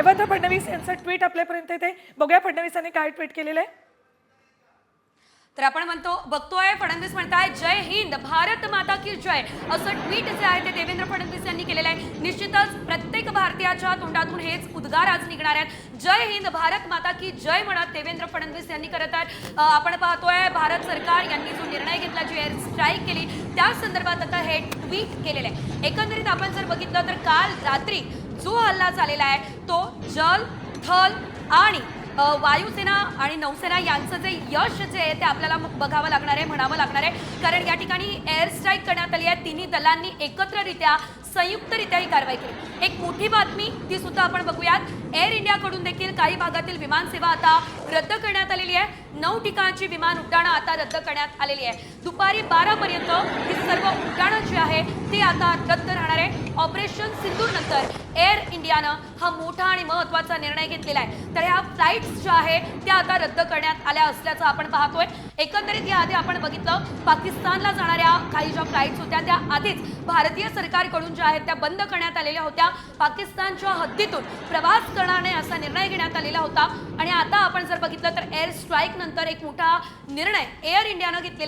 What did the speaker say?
देवेंद्र फडणवीस यांचं ट्विट आपल्यापर्यंत येते. बघूया फडणवीसांनी काय ट्विट केलेलं आहे. तर आपण म्हणतो बघतोय फडणवीस म्हणताय जय हिंद भारत माता की जय. असं ट्विट जे आहे ते देवेंद्र फडणवीस यांनी केलेलं आहे. निश्चितच प्रत्येक भारतीयाच्या तोंडातून हेच उद्गार आज निघणार आहेत. जय हिंद भारत माता की जय म्हणत देवेंद्र फडणवीस यांनी करत आहेत. आपण पाहतोय भारत सरकार यांनी जो निर्णय घेतला जी एअर स्ट्राईक केली त्या संदर्भात आता हे ट्विट केलेलं आहे. एकंदरीत आपण जर बघितलं तर काल रात्री जो हल्ला झालेला आहे तो जल थल आणि वायुसेना आणि नौसेना यांचं जे यश जे आहे ते आपल्याला बघावं लागणार आहे म्हणावं लागणार आहे. कारण या ठिकाणी एअर स्ट्राईक करण्यात आली आहे. तिन्ही दलांनी एकत्ररित्या संयुक्तरित्या ही कारवाई केली. एक मोठी बातमी ती सुद्धा आपण बघूयात. एअर इंडियाकडून देखील काही भागातील विमानसेवा आता रद्द करण्यात आलेली आहे. नऊ ठिकाणची विमान उड्डाणं आता रद्द करण्यात आलेली आहे. दुपारी बारापर्यंत ही सर्व उड्डाणं जी आहे ती आता रद्द राहणार आहे ऑपरेशन सिंदूर नंतर एअर इंडियानं हा मोठा आणि महत्त्वाचा निर्णय घेतलेला आहे. तर ह्या फ्लाईट्स ज्या आहे त्या आता रद्द करण्यात आल्या असल्याचं आपण पाहतोय. एकंदरीत याआधी आपण बघितलं पाकिस्तानला जाणाऱ्या काही ज्या फ्लाईट्स होत्या त्या आधीच भारतीय सरकारकडून ज्या आहेत त्या बंद करण्यात आलेल्या होत्या. पाकिस्तानच्या हद्दीतून प्रवास करणार नाही असा निर्णय घेण्यात आलेला होता. आणि आता आपण जर बघितलं तर एअर स्ट्राईक नंतर एक मोठा निर्णय एअर इंडियानं घेतलेला